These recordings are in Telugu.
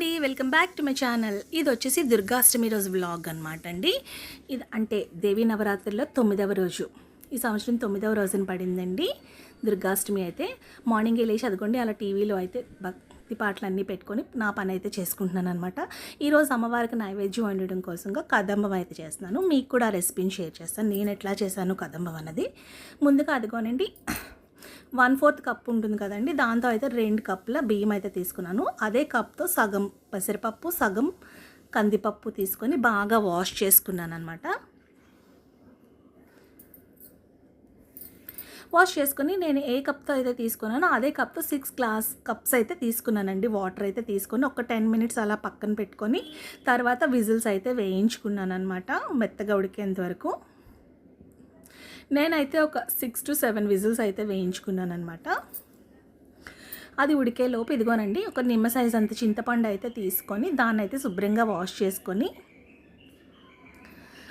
అండి welcome back to my channel. ఇది వచ్చేసి దుర్గాష్టమి రోజు వ్లాగ్ అనమాట అండి. ఇది అంటే దేవీ నవరాత్రిలో తొమ్మిదవ రోజు. ఈ సంవత్సరం తొమ్మిదవ రోజున పడిందండి దుర్గాష్టమి అయితే. మార్నింగ్ లేచి అదిగోండి అలా టీవీలో అయితే భక్తి పాటలు అన్నీ పెట్టుకొని నా పని అయితే చేసుకుంటున్నాను అనమాట ఈరోజు అమ్మవారికి నైవేద్యం వండడం కోసంగా కదంబం అయితే చేస్తున్నాను. మీకు కూడా రెసిపీని షేర్ చేస్తాను. నేను ఎట్లా చేశాను కదంబం అన్నది. ముందుగా అదిగోనండి వన్ ఫోర్త్ కప్ ఉంటుంది కదండి దాంతో అయితే రెండు కప్పుల బియ్యం అయితే తీసుకున్నాను. అదే కప్తో సగం పెసరపప్పు సగం కందిపప్పు తీసుకొని బాగా వాష్ చేసుకున్నాను అనమాట వాష్ చేసుకొని నేను ఏ కప్తో అయితే తీసుకున్నానో అదే కప్తో సిక్స్ గ్లాస్ కప్స్ అయితే తీసుకున్నానండి. వాటర్ అయితే తీసుకొని ఒక టెన్ మినిట్స్ అలా పక్కన పెట్టుకొని తర్వాత విజిల్స్ అయితే వేయించుకున్నాను అనమాట మెత్తగా ఉడికేంత వరకు. నేనైతే ఒక సిక్స్ టు సెవెన్ విజిల్స్ అయితే వేయించుకున్నాను అనమాట అది ఉడికే లోపు ఇదిగోనండి ఒక నిమ్మ సైజ్ అంత చింతపండు అయితే తీసుకొని దాన్ని అయితే శుభ్రంగా వాష్ చేసుకొని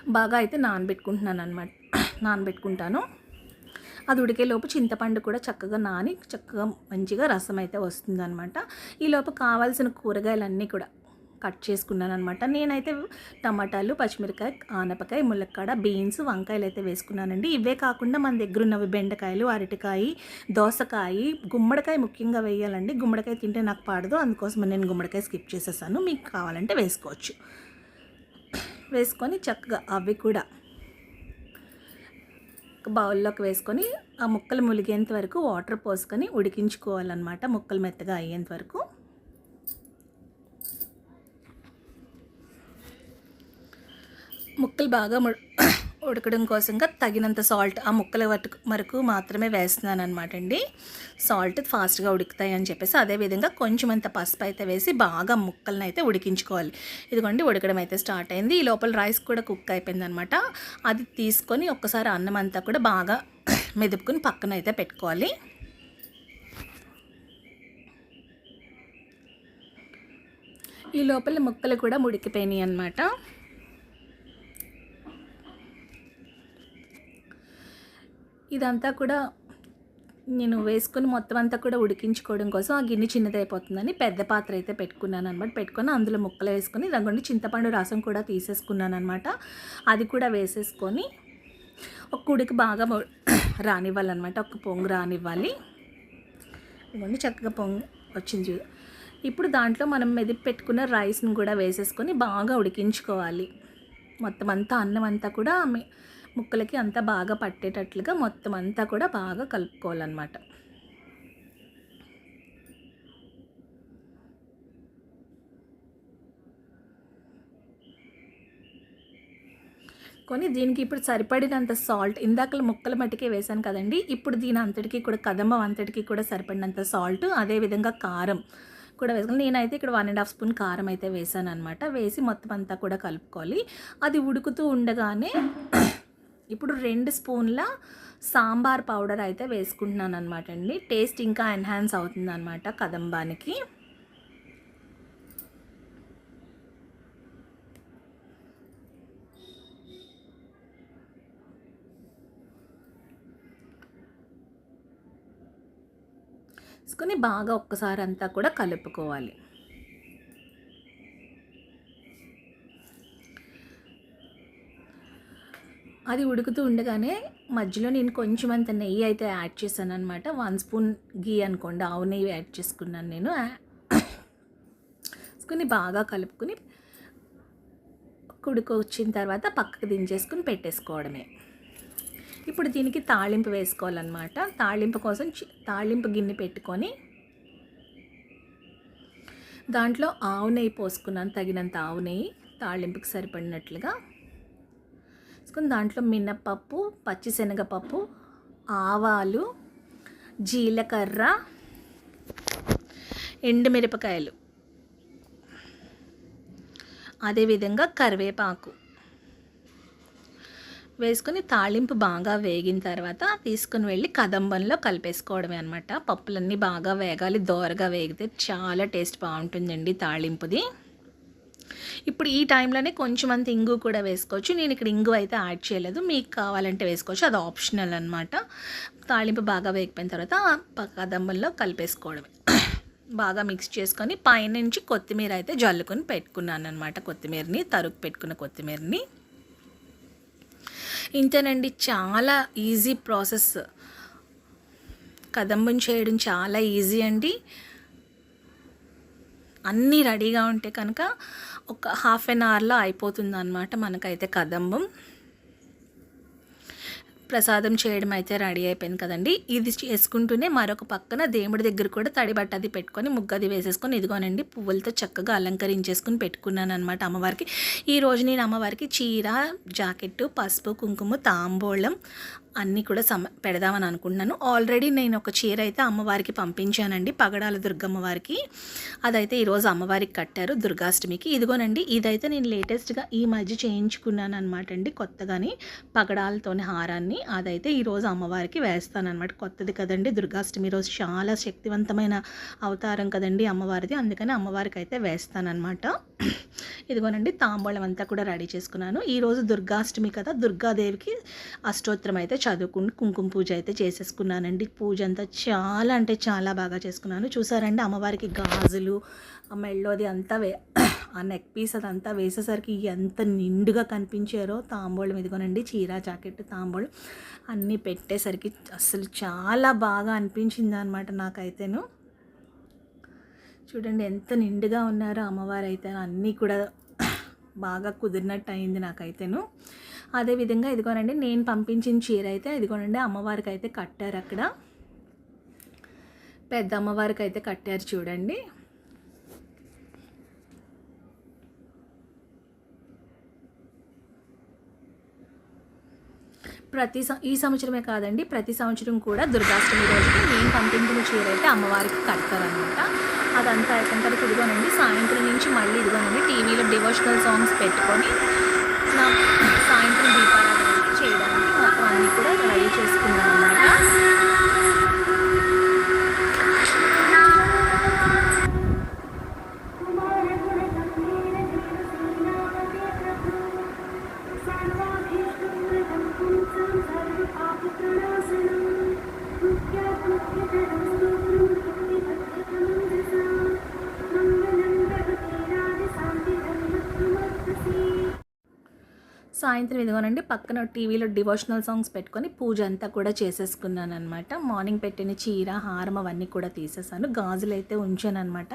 బాగా అయితే నానబెట్టుకుంటున్నాను అనమాట నానబెట్టుకుంటాను. అది ఉడికే లోపు చింతపండు కూడా చక్కగా నాని చక్కగా మంచిగా రసం అయితే వస్తుందన్నమాట. ఈ లోపు కావాల్సిన కూరగాయలన్నీ కూడా కట్ చేసుకున్నాను అనమాట నేనైతే టమాటాలు పచ్చిమిరకాయ ఆనపకాయ ములక్కాడ బీన్స్ వంకాయలు అయితే వేసుకున్నానండి. ఇవే కాకుండా మన దగ్గర ఉన్నవి బెండకాయలు అరటికాయ దోసకాయ గుమ్మడికాయ ముఖ్యంగా వేయాలండి. గుమ్మడికాయ తింటే నాకు పాడదు అందుకోసం నేను గుమ్మడికాయ స్కిప్ చేసేసాను. మీకు కావాలంటే వేసుకోవచ్చు. వేసుకొని చక్కగా అవి కూడా బౌల్లోకి వేసుకొని ఆ ముక్కలు ములిగేంత వరకు వాటర్ పోసుకొని ఉడికించుకోవాలన్నమాట ముక్కలు మెత్తగా అయ్యేంత వరకు. ముక్కలు బాగా ఉడకడం కోసంగా తగినంత సాల్ట్ ఆ ముక్కల వరకు వరకు మాత్రమే వేస్తున్నాను అనమాట అండి. సాల్ట్ ఫాస్ట్గా ఉడుకుతాయి అని చెప్పేసి అదేవిధంగా కొంచెం అంత పసుపు అయితే వేసి బాగా ముక్కలను అయితే ఉడికించుకోవాలి. ఇదిగోండి ఉడకడం అయితే స్టార్ట్ అయింది. ఈ లోపల రైస్ కూడా కుక్ అయిపోయింది అనమాట అది తీసుకొని ఒక్కసారి అన్నం అంతా కూడా బాగా మెదుపుకొని పక్కన అయితే పెట్టుకోవాలి. ఈ లోపల ముక్కలు కూడా ఉడికిపోయినాయి అనమాట ఇదంతా కూడా నేను వేసుకుని మొత్తం అంతా కూడా ఉడికించుకోవడం కోసం ఆ గిన్నె చిన్నదైపోతుందని పెద్ద పాత్ర అయితే పెట్టుకున్నాను అనమాట పెట్టుకొని అందులో ముక్కలు వేసుకొని దాని చింతపండు రసం కూడా తీసేసుకున్నాను అనమాట అది కూడా వేసేసుకొని ఒక ఉడికి బాగా మొ- రానివ్వాలన్నమాట. ఒక పొంగు రానివ్వాలి. ఇవన్నీ చక్కగా పొంగు వచ్చింది చూ ఇప్పుడు దాంట్లో మనం మెదిపి పెట్టుకున్న రైస్ని కూడా వేసేసుకొని బాగా ఉడికించుకోవాలి. మొత్తం అంతా అన్నం అంతా కూడా ముక్కలకి అంతా బాగా పట్టేటట్లుగా మొత్తం అంతా కూడా బాగా కలుపుకోవాలన్నమాట. కొని దీనికి ఇప్పుడు సరిపడినంత సాల్ట్ ఇందాకల ముక్కల మట్టికే వేశాను కదండి ఇప్పుడు దీని అంతటికి కూడా కదంబం అంతటికి కూడా సరిపడినంత సాల్ట్ అదేవిధంగా కారం కూడా వేసుకుని నేనైతే ఇక్కడ వన్ అండ్ హాఫ్ స్పూన్ కారం అయితే వేసాను అనమాట వేసి మొత్తం అంతా కూడా కలుపుకోవాలి. అది ఉడుకుతూ ఉండగానే ఇప్పుడు రెండు స్పూన్ల సాంబార్ పౌడర్ అయితే వేసుకుంటున్నాను అనమాట అండి టేస్ట్ ఇంకా ఎన్హాన్స్ అవుతుంది అనమాట కదంబానికి. వేసుకొని బాగా ఒక్కసారి అంతా కూడా కలుపుకోవాలి. అది ఉడుకుతూ ఉండగానే మధ్యలో నేను కొంచెం అంత నెయ్యి అయితే యాడ్ చేశాను అనమాట వన్ స్పూన్ గీ అనుకోండి ఆవు నెయ్యి యాడ్ చేసుకున్నాను నేను. వేసుకుని బాగా కలుపుకొని కుడుకు వచ్చిన తర్వాత పక్కకు దించేసుకుని పెట్టేసుకోవడమే. ఇప్పుడు దీనికి తాళింపు వేసుకోవాలన్నమాట. తాళింపు కోసం తాళింపు గిన్నె పెట్టుకొని దాంట్లో ఆవు నెయ్యి పోసుకున్నాను తగినంత ఆవు నెయ్యి తాళింపుకి సరిపడినట్లుగా. వేసుకుని దాంట్లో మినపప్పు పచ్చిశనగపప్పు ఆవాలు జీలకర్ర ఎండుమిరపకాయలు. అదేవిధంగా కరివేపాకు. వేసుకొని తాళింపు బాగా వేగిన తర్వాత తీసుకుని వెళ్ళి కదంబంలో కలిపేసుకోవడమే అనమాట పప్పులన్నీ బాగా వేగాలి దోరగా వేగితే చాలా టేస్ట్ బాగుంటుందండి తాళింపుది ఇప్పుడు ఈ టైంలోనే కొంచెం అంత ఇంగు కూడా వేసుకోవచ్చు. నేను ఇక్కడ ఇంగు అయితే యాడ్ చేయలేదు. మీకు కావాలంటే వేసుకోవచ్చు. అది ఆప్షనల్ అనమాట తాళింపు బాగా వేగిపోయిన తర్వాత ఆ కలిపేసుకోవడమే. బాగా మిక్స్ చేసుకొని పైనుంచి కొత్తిమీర అయితే జల్లుకొని పెట్టుకున్నాను అనమాట కొత్తిమీరని తరుగు పెట్టుకున్న కొత్తిమీరని. ఇంతేనండి చాలా ఈజీ ప్రాసెస్. కదంబం చేయడం చాలా ఈజీ అండి. అన్నీ రెడీగా ఉంటే కనుక ఒక హాఫ్ అన్ అవర్లో అయిపోతుంది అనమాట మనకైతే కదంబం. ప్రసాదం చేయడం అయితే రెడీ అయిపోయింది కదండి. ఇది చేసుకుంటూనే మరొక పక్కన దేవుడి దగ్గర కూడా తడి అది పెట్టుకొని ముగ్గది వేసేసుకొని ఇదిగోనండి పువ్వులతో చక్కగా అలంకరించేసుకుని పెట్టుకున్నాను అనమాట అమ్మవారికి. ఈరోజు నేను అమ్మవారికి చీర జాకెట్ పసుపు కుంకుమ తాంబూలం అన్నీ కూడా సమ పెడదామని అనుకుంటున్నాను. ఆల్రెడీ నేను ఒక చీర అయితే అమ్మవారికి పంపించానండి పగడాల దుర్గమ్మ వారికి అదైతే ఈరోజు అమ్మవారికి కట్టారు దుర్గాష్టమికి. ఇదిగోనండి ఇదైతే నేను లేటెస్ట్గా ఈ మధ్య చేయించుకున్నాను అనమాట అండి కొత్తగాని పగడాలతోని హారాన్ని. అదైతే ఈరోజు అమ్మవారికి వేస్తాను కొత్తది కదండి దుర్గాష్టమి రోజు చాలా శక్తివంతమైన అవతారం కదండి అమ్మవారిది. అందుకని అమ్మవారికి అయితే వేస్తానమాట ఇదిగోనండి తాంబూలం అంతా కూడా రెడీ చేసుకున్నాను. ఈరోజు దుర్గాష్టమి కదా దుర్గాదేవికి అష్టోత్తరం అయితే చదువుకుని కుంకుమ పూజ అయితే చేసేసుకున్నానండి. పూజ అంతా చాలా అంటే చాలా బాగా చేసుకున్నాను. చూసారండి అమ్మవారికి గాజులు ఆ మెళ్ళోది అంతా వే ఆ నెక్ పీస్ అదంతా వేసేసరికి ఎంత నిండుగా కనిపించారో తాంబూలం. ఇదిగోనండి చీర జాకెట్ తాంబూలం. అన్నీ పెట్టేసరికి అసలు చాలా బాగా అనిపించింది అనమాట నాకైతేను. చూడండి ఎంత నిండుగా ఉన్నారో అమ్మవారు అయితే అన్నీ కూడా బాగా కుదిరినట్టు అయింది నాకైతేను అదేవిధంగా ఇదిగోనండి నేను పంపించిన చీర అయితే ఇదిగోనండి అమ్మవారికి అయితే కట్టారు అక్కడ పెద్ద అమ్మవారికి అయితే కట్టారు చూడండి. ప్రతి ఈ సంవత్సరమే కాదండి ప్రతి సంవత్సరం కూడా దుర్గాష్టమి రోజుకి నేను పంపించిన చీర అయితే అమ్మవారికి కడతారనమాట అదంతా అయిపోయిన తర్వాత ఇదిగోనండి సాయంత్రం నుంచి మళ్ళీ ఇదిగోనండి టీవీలో డివోషనల్ సాంగ్స్ పెట్టుకొని నా సాయంత్రం దీపారాధన చేయడానికి మొత్తం అన్నీ కూడా రెడీ చేసుకున్నాను సాయంత్రం ఇదిగోనండి పక్కన టీవీలో డివోషనల్ సాంగ్స్ పెట్టుకొని పూజ అంతా కూడా చేసేసుకున్నాను అనమాట మార్నింగ్ పెట్టిన చీర హారం అవన్నీ కూడా తీసేసాను. గాజులు అయితే ఉంచాను అనమాట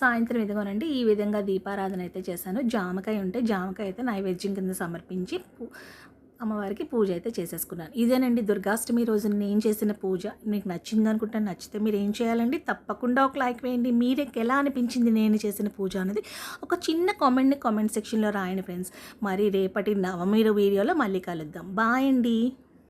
సాయంత్రం ఇదిగోనండి ఈ విధంగా దీపారాధన అయితే చేశాను. జామకాయ ఉంటే జామకాయ అయితే నైవేద్యం కింద సమర్పించి అమ్మవారికి పూజ అయితే చేసేసుకున్నాను. ఇదేనండి దుర్గాష్టమి రోజు నేను చేసిన పూజ. మీకు నచ్చింది అనుకుంటా నచ్చితే మీరు ఏం చేయాలండి? తప్పకుండా ఒక లైక్ వేయండి. మీరేకి ఎలా అనిపించింది నేను చేసిన పూజ అనేది ఒక చిన్న కామెంట్ని కామెంట్ సెక్షన్లో రాయండి ఫ్రెండ్స్. మరి రేపటి నవమీరు వీడియోలో మళ్ళీ కలుద్దాం. బాయ్ అండి.